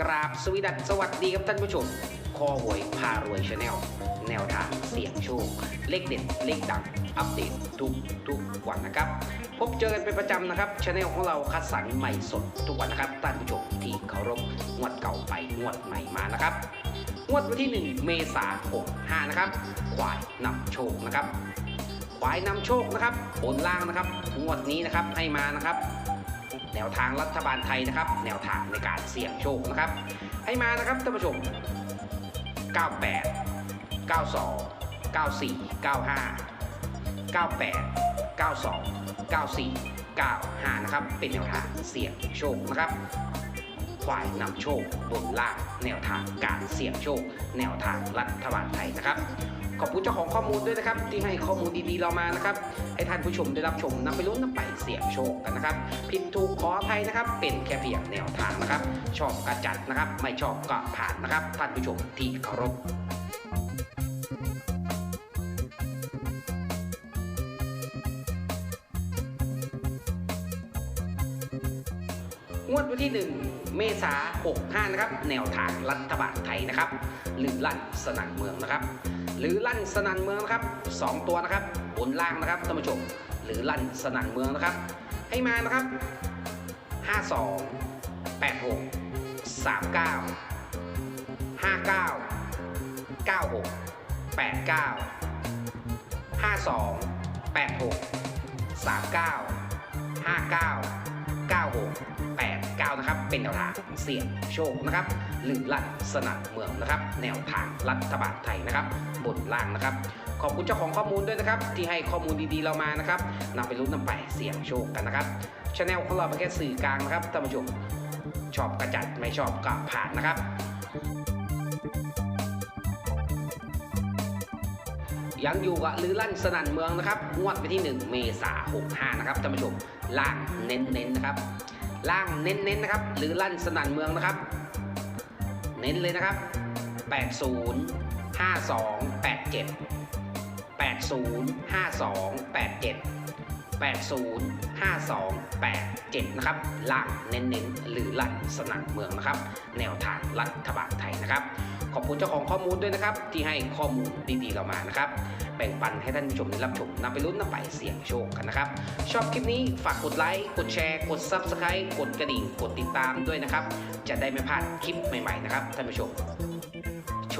กราบสวีดัสสวัสดีครับท่านผู้ชม คอหวยพารวยชาแนล แนวทางเสี่ยงโชค เลขเด็ดเลขดัง อัปเดตทุกทุกวันนะครับ พบเจอกันเป็นประจำนะครับชาแนลของเราคัดสรรใหม่สดทุกวันนะครับท่านผู้ชมที่เคารพงวดเก่าไปงวดใหม่มานะครับงวดวันที่ 1 เมษายน65นะครับควายนำโชคนะครับควายนำโชคนะครับบนล่างนะครับงวดนี้นะครับให้มานะครับ นวทางรัฐบาลไทยนะครับ แนวทางในการเสี่ยงโชคนะครับ ให้มานะครับท่านผู้ชม 98 92 94 95 98 92 94 95 นะครับ เป็นแนวทางเสี่ยงโชคนะครับ ควายนำโชคบนล่างแนวทางการเสี่ยงโชค แนวทางรัฐบาลไทยนะครับ ขอบคุณเจ้าของข้อมูลด้วยนะครับ ที่ให้ข้อมูลดีๆเรามานะครับให้ท่านผู้ชมได้รับชมนำไปลุ้นนำไปเสี่ยงโชคกันนะครับ ผิดถูกขออภัยนะครับ เป็นแค่เพียงแนวทางนะครับ ชอบกระจัดนะครับ ไม่ชอบก็ผ่านนะครับ ท่านผู้ชมที่เคารพ งวดวันที่ 1 เมษา65 นะครับ แนวทางรัฐบาลไทยนะครับ หรือลั่นสนั่นเมืองนะครับ หรือลั่นสนั่นเมืองนะครับ 2 ตัวนะครับ บนล่างนะครับท่านผู้ชม หรือลั่นสนั่นเมืองนะครับ ให้มานะครับ 52 86 39 59 96 89 52 86 39 59 เป็นแนวทางเสี่ยงโชคนะครับหรือลัดสนับเมืองนะครับ แนวทางรัฐบาลไทยนะครับบนล่างนะครับ ขอบคุณเจ้าของข้อมูลด้วยนะครับ ที่ให้ข้อมูลดีๆเรามานะครับนำไปลุ้นนำไปเสี่ยงโชคกันนะครับช anel ของเราเป็นแค่สื่อกลางนะครับท่านผู้ชมชอบกระจัดไม่ชอบก็ผ่านนะครับยังอยู่กับลือลั่นสนั่นเมืองนะครับงวดไปที่ 1 เมษา65 นะครับท่านผู้ชมล่างเน้นๆนะครับ ล่างเน้นๆนะครับ หรือลั่นสนั่นเมืองนะครับ เน้นเลยนะครับ 80 52 87 80 52 87 80 52 87 นะครับล่างเน้นๆ หรือลั่นสนั่นเมืองนะครับ แนวทางรัฐบาลไทยนะครับ ขอบคุณเจ้าของข้อมูลด้วยนะครับ ที่ให้ข้อมูลดีๆเรามานะครับ แบ่งปันให้ท่านผู้ชมได้รับชมนำไปลุ้นนำไปเสี่ยงโชคกันนะครับ ชอบคลิปนี้ฝากกดไลค์กดแชร์กด Subscribe กดกระดิ่งกดติดตามด้วยนะครับ จะได้ไม่พลาดคลิปใหม่ๆนะครับท่านผู้ชม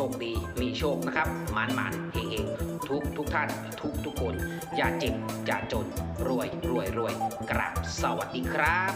คดีมีโชคนะครับหมานหมานเฮงเฮงทุกทุกท่านทุกทุกคน อย่าเจ็บ อย่าจน รวยรวยรวยกราบสวัสดีครับ